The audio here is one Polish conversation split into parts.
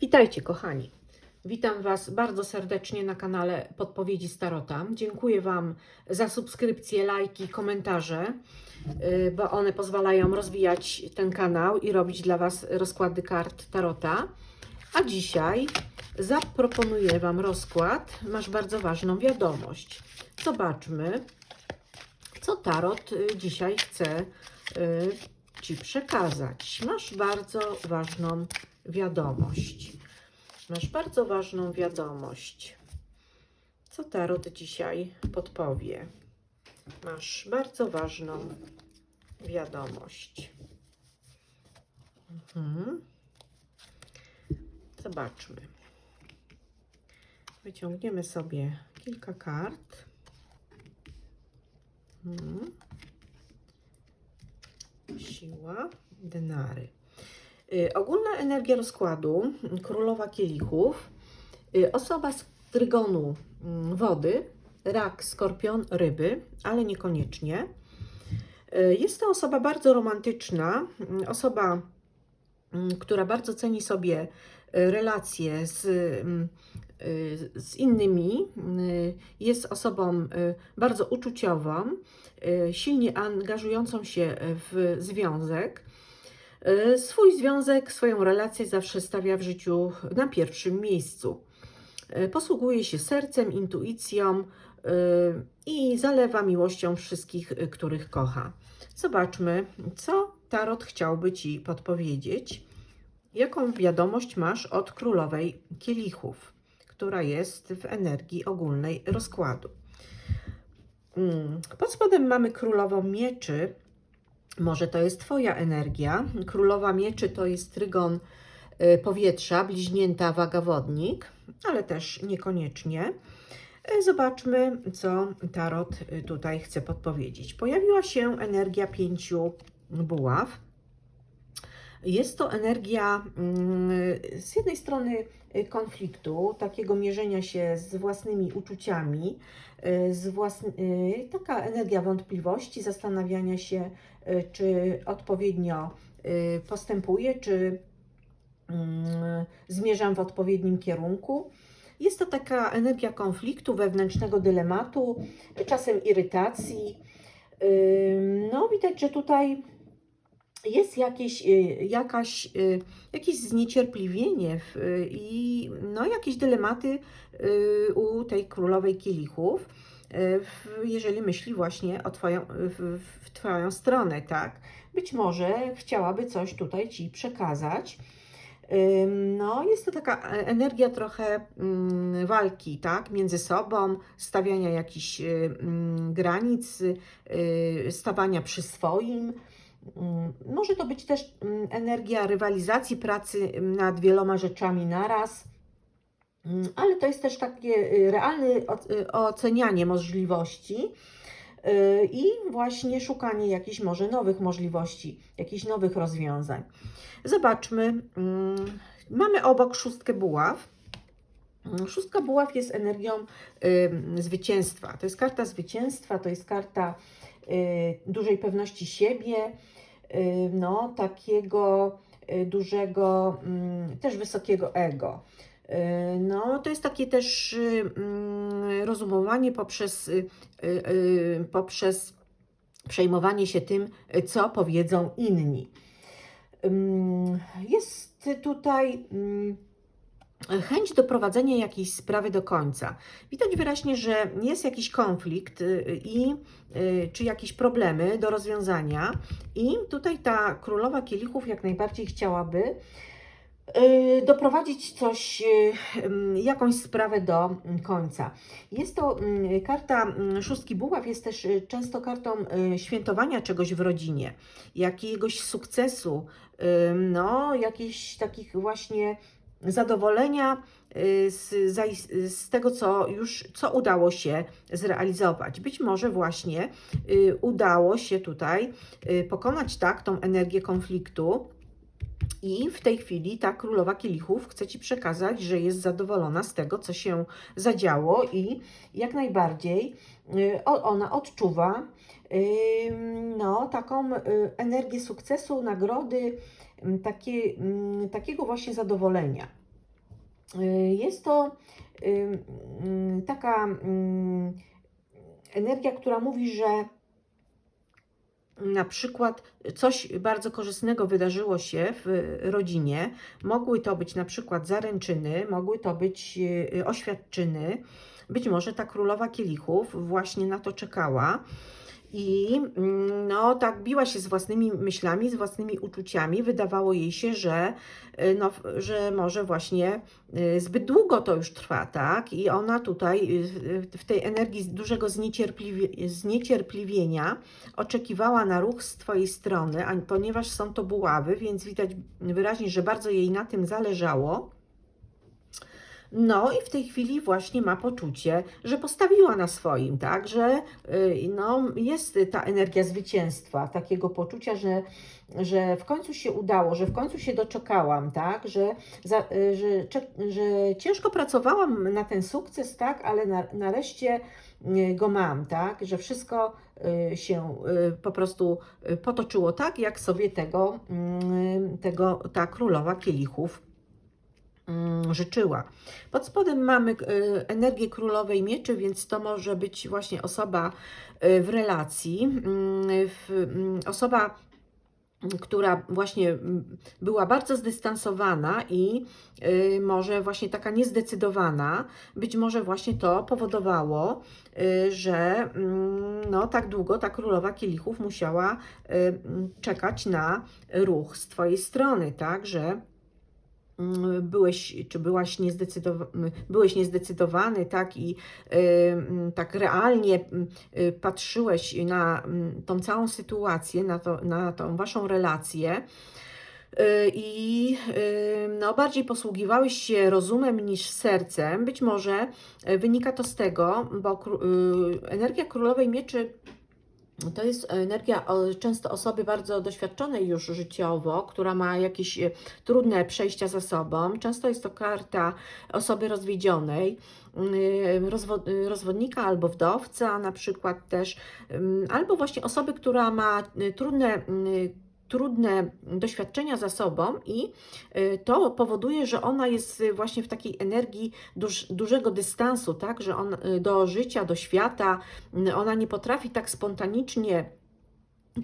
Witajcie, kochani. Witam Was bardzo serdecznie na kanale Podpowiedzi Starota. Dziękuję Wam za subskrypcje, lajki, komentarze, y, bo one pozwalają rozwijać ten kanał i robić dla Was rozkłady kart Tarota. A dzisiaj zaproponuję Wam rozkład. Masz bardzo ważną wiadomość. Zobaczmy, co Tarot y, dzisiaj chce y, Ci przekazać. Masz bardzo ważną wiadomość. Masz bardzo ważną wiadomość. Co Tarot dzisiaj podpowie? Masz bardzo ważną wiadomość. Mhm. Zobaczmy. Wyciągniemy sobie kilka kart. Mhm. Siła, denary. Y, Ogólna energia rozkładu, y, królowa kielichów, y, osoba z trygonu mm, wody, rak, skorpion, ryby, ale niekoniecznie. Y, Jest to osoba bardzo romantyczna, mm, osoba, mm, która bardzo ceni sobie relacje z, mm, z innymi. Jest osobą bardzo uczuciową, silnie angażującą się w związek. Y, Swój związek, swoją relację zawsze stawia w życiu na pierwszym miejscu. Y, Posługuje się sercem, intuicją y, i zalewa miłością wszystkich, których kocha. Zobaczmy, co Tarot chciałby Ci podpowiedzieć. Jaką wiadomość masz od królowej kielichów, która jest w energii ogólnej rozkładu? Mm, Pod spodem mamy królową mieczy, może to jest Twoja energia. Królowa mieczy to jest trygon y, powietrza, bliźnięta wagawodnik, ale też niekoniecznie. Y, Zobaczmy, co Tarot y, tutaj chce podpowiedzieć. Pojawiła się energia pięciu buław. Jest to energia mm, z jednej strony y, konfliktu, takiego mierzenia się z własnymi uczuciami, y, z własny, y, taka energia wątpliwości, zastanawiania się, czy odpowiednio postępuję, czy mm, zmierzam w odpowiednim kierunku. Jest to taka energia konfliktu, wewnętrznego dylematu, czasem irytacji. No, widać, że tutaj jest jakieś, y, jakaś, y, jakieś zniecierpliwienie w, y, i no, jakieś dylematy u tej królowej kielichów, jeżeli myśli właśnie o twoją, w, w Twoją stronę, tak? Być może chciałaby coś tutaj Ci przekazać. No, jest to taka e- energia trochę mm, walki, tak, między sobą, stawiania jakichś mm, granic, stawania przy swoim. Mm, Może to być też mm, energia rywalizacji, pracy mm, nad wieloma rzeczami naraz, ale to jest też takie y, realne o- y, ocenianie możliwości y, i właśnie szukanie jakichś może nowych możliwości, jakichś nowych rozwiązań. Zobaczmy, mamy obok szóstkę buław. Szóstka buław jest energią y, zwycięstwa. To jest karta zwycięstwa, to jest karta y, dużej pewności siebie, y, no, takiego y, dużego, mm, też wysokiego ego. Y, No, to jest takie też y, mm, rozumowanie poprzez, y, y, y, poprzez przejmowanie się tym, y, co powiedzą inni. Jest tutaj ym, chęć doprowadzenia jakiejś sprawy do końca. Widać wyraźnie, że jest jakiś konflikt y, i y, czy jakieś problemy do rozwiązania i tutaj ta królowa kielichów jak najbardziej chciałaby y, doprowadzić coś, jakąś sprawę do końca. Jest to karta szóstki buław, jest też często kartą świętowania czegoś w rodzinie, jakiegoś sukcesu, no, jakichś takich właśnie zadowolenia y, z, z tego, co już co udało się zrealizować. Być może właśnie y, udało się tutaj y, pokonać tak tą energię konfliktu. I w tej chwili ta królowa kielichów chce ci przekazać, że jest zadowolona z tego, co się zadziało, i jak najbardziej ona odczuwa no, taką y, energię sukcesu, nagrody, takie, takiego właśnie zadowolenia. Y, Jest to taka ym, energia, która mówi, że na przykład coś bardzo korzystnego wydarzyło się w rodzinie. Mogły to być na przykład zaręczyny, mogły to być y, oświadczyny. Być może ta królowa kielichów właśnie na to czekała. I mm, no, tak biła się z własnymi myślami, z własnymi uczuciami. Wydawało jej się, że, y, no, że może właśnie y, zbyt długo to już trwa, tak? I ona tutaj y, w tej energii dużego zniecierpliwie, zniecierpliwienia oczekiwała na ruch z Twojej strony, a ponieważ są to buławy, więc widać wyraźnie, że bardzo jej na tym zależało. No i w tej chwili właśnie ma poczucie, że postawiła na swoim, tak, że y, no, jest ta energia zwycięstwa, takiego poczucia, że, że w końcu się udało, że w końcu się doczekałam, tak, że, za, y, że, że ciężko pracowałam na ten sukces, tak, ale na, nareszcie y, go mam, tak, że wszystko się po prostu potoczyło tak, jak sobie tego, mm, tego ta królowa kielichów życzyła. Pod spodem mamy y, energię królowej mieczy, więc to może być właśnie osoba y, w relacji, mm, mm, osoba, mm, która właśnie mm, była bardzo zdystansowana i y, może właśnie taka niezdecydowana. Być może właśnie to powodowało, że mm, no, tak długo ta królowa kielichów musiała mm, czekać na ruch z Twojej strony, tak, że mm, byłeś, czy byłaś niezdecydowany, byłeś niezdecydowany, tak, i y, mm, tak realnie mm, y, patrzyłeś na mm, tą całą sytuację, na, to, na tą waszą relację. y, I y, no, bardziej posługiwałeś się rozumem niż sercem. Być może y, wynika to z tego, bo y, energia królowej mieczy to jest energia często osoby bardzo doświadczonej już życiowo, która ma jakieś e, trudne przejścia za sobą. Często jest to karta osoby rozwiedzionej, mm, rozwo- y, rozwodnika albo wdowca, na przykład też, ym, albo właśnie osoby, która ma trudne. Trudne doświadczenia za sobą, i y, to powoduje, że ona jest właśnie w takiej energii duż, dużego dystansu, tak, że on y, do życia, do świata, y, ona nie potrafi tak spontanicznie,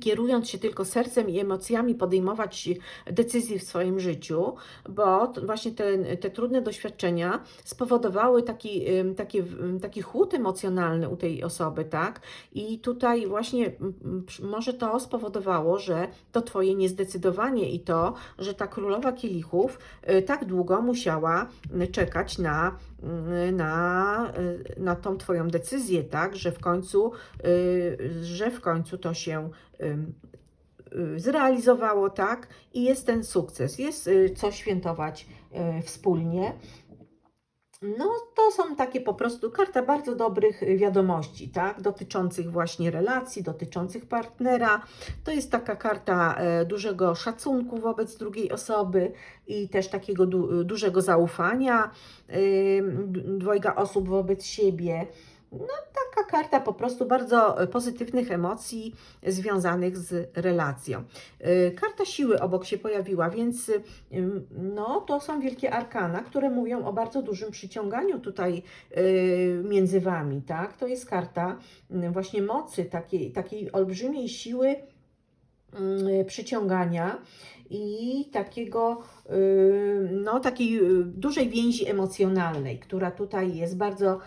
kierując się tylko sercem i emocjami, podejmować decyzji w swoim życiu, bo właśnie te, te trudne doświadczenia spowodowały taki, taki, taki chłód emocjonalny u tej osoby, tak? I tutaj właśnie może to spowodowało, że to Twoje niezdecydowanie i to, że ta królowa kielichów y, tak długo musiała czekać na, na, y, na tą Twoją decyzję, tak? Że w końcu, y, że w końcu to się y, zrealizowało, tak? I jest ten sukces, jest y, co świętować y, wspólnie. No, to są takie po prostu karta bardzo dobrych y, wiadomości, tak? Dotyczących właśnie relacji, dotyczących partnera. To jest taka karta e, dużego szacunku wobec drugiej osoby i też takiego du dużego zaufania y, dwojga osób wobec siebie. No, taka karta po prostu bardzo e, pozytywnych emocji związanych z relacją. Y, Karta siły obok się pojawiła, więc y, no, to są wielkie arkana, które mówią o bardzo dużym przyciąganiu tutaj y, między Wami, tak? To jest karta właśnie mocy, takiej, takiej olbrzymiej siły przyciągania i takiego, y, no, takiej y, dużej więzi emocjonalnej, która tutaj jest bardzo,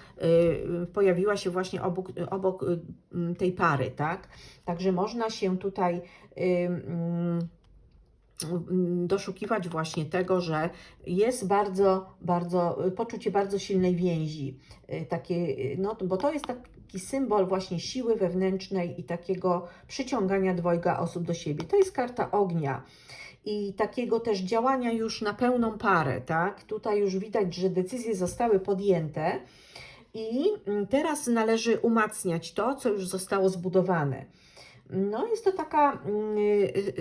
y, pojawiła się właśnie obok, obok y, tej pary, tak? Także można się tutaj y, mm, mm, doszukiwać właśnie tego, że jest bardzo, bardzo, y, poczucie bardzo silnej więzi, y, takie, y, no, bo to jest taki symbol właśnie siły wewnętrznej i takiego przyciągania dwojga osób do siebie. To jest karta ognia i takiego też działania już na pełną parę, tak? Tutaj już widać, że decyzje zostały podjęte i mm, teraz należy umacniać to, co już zostało zbudowane. No, jest to taka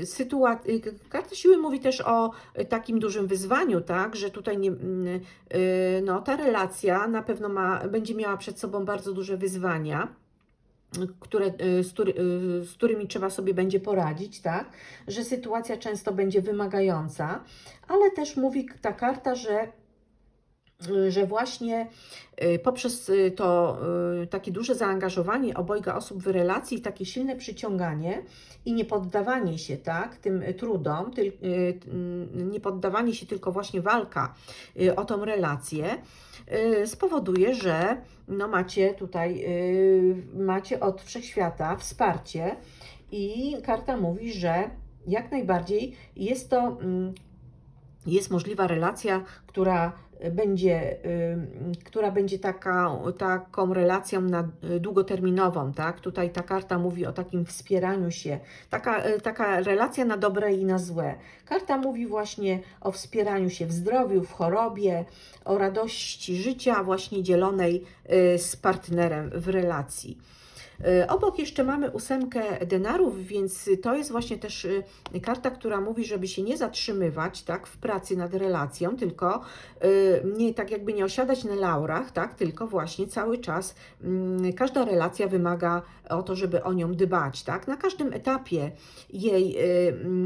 sytuacja. Karta siły mówi też o y, takim dużym wyzwaniu, tak, że tutaj nie, mm, y, no, ta relacja na pewno ma, będzie miała przed sobą bardzo duże wyzwania. Które, y, z, który, y, z którymi trzeba sobie będzie poradzić, tak? Że sytuacja często będzie wymagająca, ale też mówi ta karta, że y, że właśnie y, poprzez y, to y, takie duże zaangażowanie obojga osób w relacji, takie silne przyciąganie i nie poddawanie się tak, tym trudom, tyl, y, y, nie poddawanie się, tylko właśnie walka o tą relację, spowoduje, że no macie tutaj, macie od wszechświata wsparcie i karta mówi, że jak najbardziej jest to, mm, jest możliwa relacja, która będzie, y, która będzie taka, taką relacją na, długoterminową, tak? Tutaj ta karta mówi o takim wspieraniu się, taka, taka relacja na dobre i na złe. Karta mówi właśnie o wspieraniu się w zdrowiu, w chorobie, o radości życia właśnie dzielonej z partnerem w relacji. Y, Obok jeszcze mamy ósemkę denarów, więc to jest właśnie też y, karta, która mówi, żeby się nie zatrzymywać tak, w pracy nad relacją, tylko y, nie tak jakby nie osiadać na laurach, tak, tylko właśnie cały czas mm, każda relacja wymaga o to, żeby o nią dbać, tak? Na każdym etapie jej,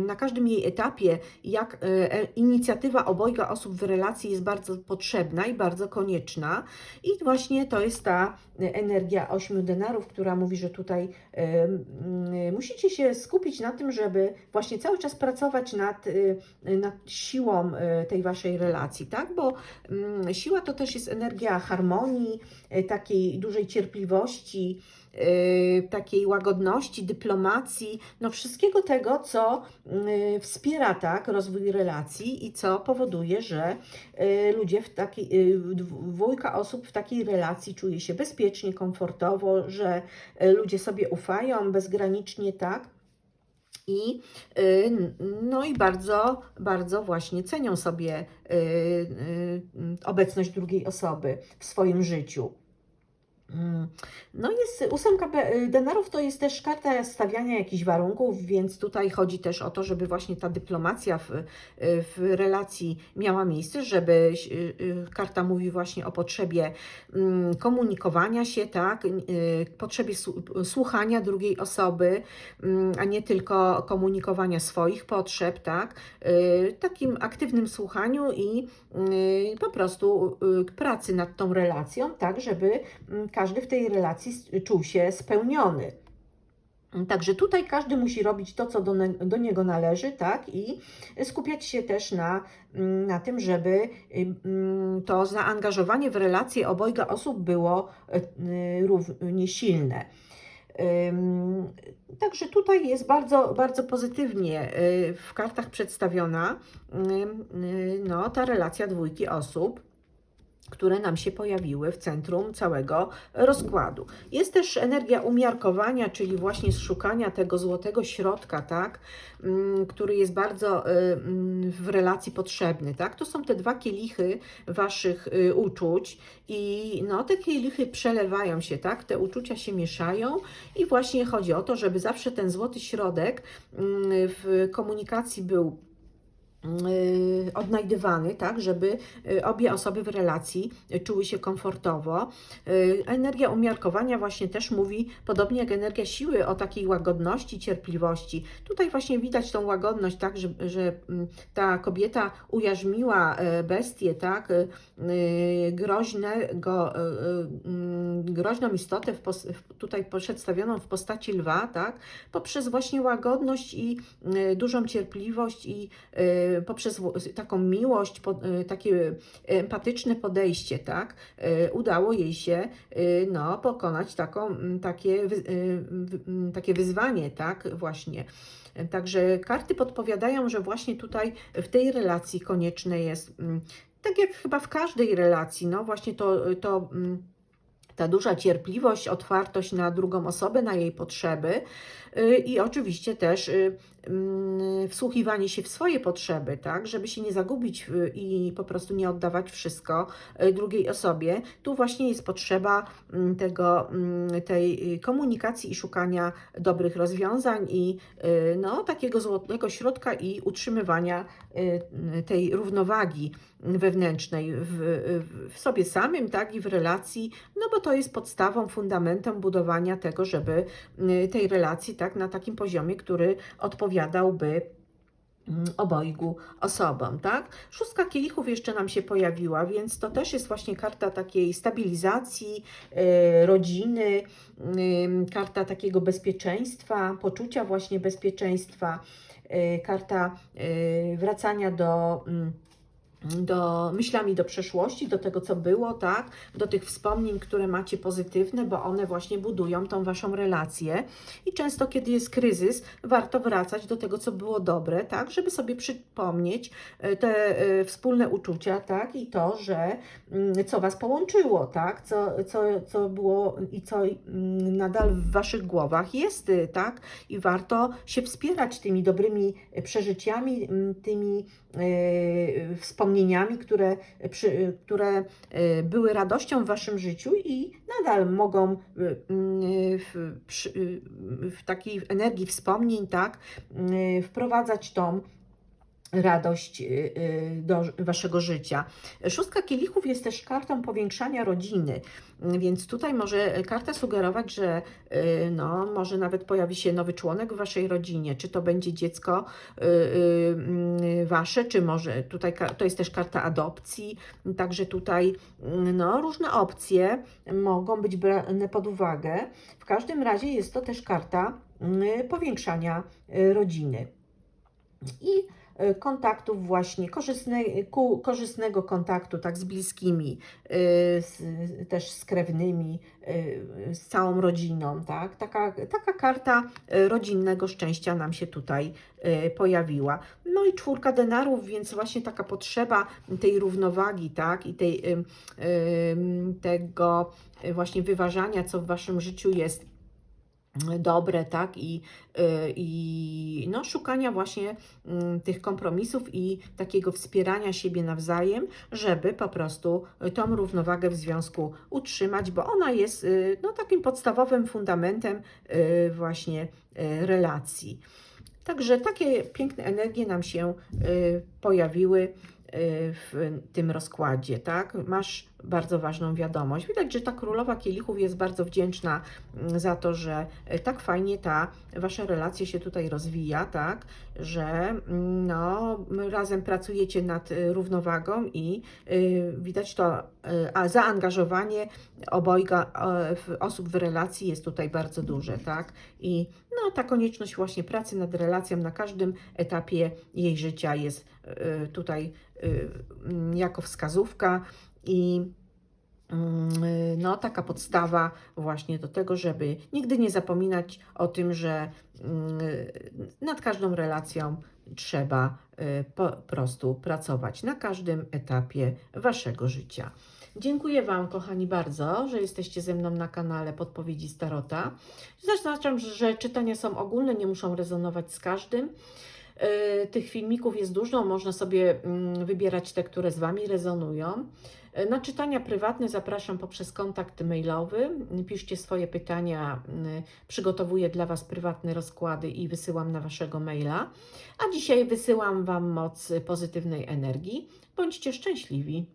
na każdym jej etapie, jak e, inicjatywa obojga osób w relacji jest bardzo potrzebna i bardzo konieczna i właśnie to jest ta energia ośmiu denarów, która mówi, że tutaj musicie się skupić na tym, żeby właśnie cały czas pracować nad, nad siłą tej waszej relacji, tak? Bo siła to też jest energia harmonii, e, takiej dużej cierpliwości, Y, takiej łagodności, dyplomacji, no wszystkiego tego, co y, wspiera tak rozwój relacji i co powoduje, że y, ludzie w takiej, dwójka osób w takiej relacji czuje się bezpiecznie, komfortowo, że ludzie sobie ufają bezgranicznie, tak? I, no i bardzo, bardzo właśnie cenią sobie obecność drugiej osoby w swoim życiu. Mm. No jest ósemka y, denarów to jest też karta stawiania jakichś warunków, więc tutaj chodzi też o to, żeby właśnie ta dyplomacja w, y, w relacji miała miejsce, żeby y, karta mówi właśnie o potrzebie mm, komunikowania się, tak, potrzebie słuchania drugiej osoby, mm, a nie tylko komunikowania swoich potrzeb, tak, takim aktywnym słuchaniu i po prostu pracy nad tą relacją, tak, żeby każdy w tej relacji czuł się spełniony. Także tutaj każdy musi robić to, co do, do, niego należy, tak? I skupiać się też na, mm, na tym, żeby to zaangażowanie w relacje obojga osób było y, równie silne. Także tutaj jest bardzo, bardzo pozytywnie y, w kartach przedstawiona y, no, ta relacja dwójki osób które nam się pojawiły w centrum całego rozkładu. Jest też energia umiarkowania, czyli właśnie szukania tego złotego środka, tak, mm, który jest bardzo y, mm, w relacji potrzebny, tak. To są te dwa kielichy waszych y, uczuć i no, te kielichy przelewają się, tak, te uczucia się mieszają i właśnie chodzi o to, żeby zawsze ten złoty środek mm, w komunikacji był odnajdywany, tak, żeby y, obie osoby w relacji czuły się komfortowo. Y, energia umiarkowania właśnie też mówi, podobnie jak energia siły, o takiej łagodności, cierpliwości. Tutaj właśnie widać tą łagodność, tak, że, że mm, ta kobieta ujarzmiła bestię, tak, groźnego, mm, groźną istotę w tutaj przedstawioną w postaci lwa, tak, poprzez właśnie łagodność i dużą cierpliwość i poprzez taką miłość, y, takie empatyczne podejście, tak, y, udało jej się y, no, pokonać taką, takie, takie wyzwanie, tak, właśnie. Także karty podpowiadają, że właśnie tutaj w tej relacji konieczne jest, tak jak chyba w każdej relacji, no właśnie to, to ta duża cierpliwość, otwartość na drugą osobę, na jej potrzeby i oczywiście też Mm, wsłuchiwanie się w swoje potrzeby, tak, żeby się nie zagubić i po prostu nie oddawać wszystko drugiej osobie. Tu właśnie jest potrzeba mm, tego, mm, tej komunikacji i szukania dobrych rozwiązań i no, takiego złotego środka i utrzymywania tej równowagi wewnętrznej w, w sobie samym, tak, i w relacji, no bo to jest podstawą, fundamentem budowania tego, żeby tej relacji, tak, na takim poziomie, który odpowiada odpowiadałby mm, obojgu osobom, tak? Szóstka kielichów jeszcze nam się pojawiła, więc to też jest właśnie karta takiej stabilizacji e, rodziny, ym, karta takiego bezpieczeństwa, poczucia właśnie bezpieczeństwa, e, karta e, wracania do mm, do myślami do przeszłości, do tego, co było, tak, do tych wspomnień, które macie pozytywne, bo one właśnie budują tą waszą relację. I często, kiedy jest kryzys, warto wracać do tego, co było dobre, tak, żeby sobie przypomnieć e, te e, wspólne uczucia, tak, i to, że mm, co was połączyło, tak, co, co, co było i co mm, nadal w waszych głowach jest, y, tak, i warto się wspierać tymi dobrymi e, przeżyciami, mm, tymi e, wspomnieniami, które, przy, które e, były radością w waszym życiu i nadal mogą e, w, w takiej energii wspomnień, tak, e, wprowadzać tą radość y, y, do waszego życia. Szóstka kielichów jest też kartą powiększania rodziny, więc tutaj może karta sugerować, że y, no, może nawet pojawi się nowy członek w waszej rodzinie, czy to będzie dziecko wasze, czy może tutaj to jest też karta adopcji, także tutaj no, różne opcje mogą być brane pod uwagę. W każdym razie jest to też karta powiększania rodziny. I kontaktów właśnie, korzystne, ku, korzystnego kontaktu tak z bliskimi, y, z, też z krewnymi, y, z całą rodziną, tak? Taka, taka karta y, rodzinnego szczęścia nam się tutaj y, pojawiła. No i czwórka denarów, więc właśnie taka potrzeba tej równowagi, tak? I tej, y, y, tego y, właśnie wyważania, co w Waszym życiu jest dobre, tak, i, y, i no, szukania właśnie mm, tych kompromisów i takiego wspierania siebie nawzajem, żeby po prostu tą równowagę w związku utrzymać, bo ona jest y, no, takim podstawowym fundamentem y, właśnie relacji. Także takie piękne energie nam się pojawiły w tym rozkładzie, tak? Masz bardzo ważną wiadomość. Widać, że ta królowa kielichów jest bardzo wdzięczna mm, za to, że y, tak fajnie ta wasza relacja się tutaj rozwija, tak? Że mm, no, razem pracujecie nad y, równowagą i y, widać to, a zaangażowanie obojga e, osób w relacji jest tutaj bardzo duże, tak? I no, ta konieczność właśnie pracy nad relacją na każdym etapie jej życia jest tutaj jako wskazówka i mm, y, no, taka podstawa właśnie do tego, żeby nigdy nie zapominać o tym, że mm, nad każdą relacją trzeba y, po prostu pracować na każdym etapie waszego życia. Dziękuję Wam, kochani, bardzo, że jesteście ze mną na kanale Podpowiedzi Starota. Zaznaczam, że czytania są ogólne, nie muszą rezonować z każdym. E, Tych filmików jest dużo, można sobie mm, wybierać te, które z Wami rezonują. E, Na czytania prywatne zapraszam poprzez kontakt mailowy. Piszcie swoje pytania, mm, przygotowuję dla Was prywatne rozkłady i wysyłam na Waszego maila. A dzisiaj wysyłam Wam moc pozytywnej energii. Bądźcie szczęśliwi.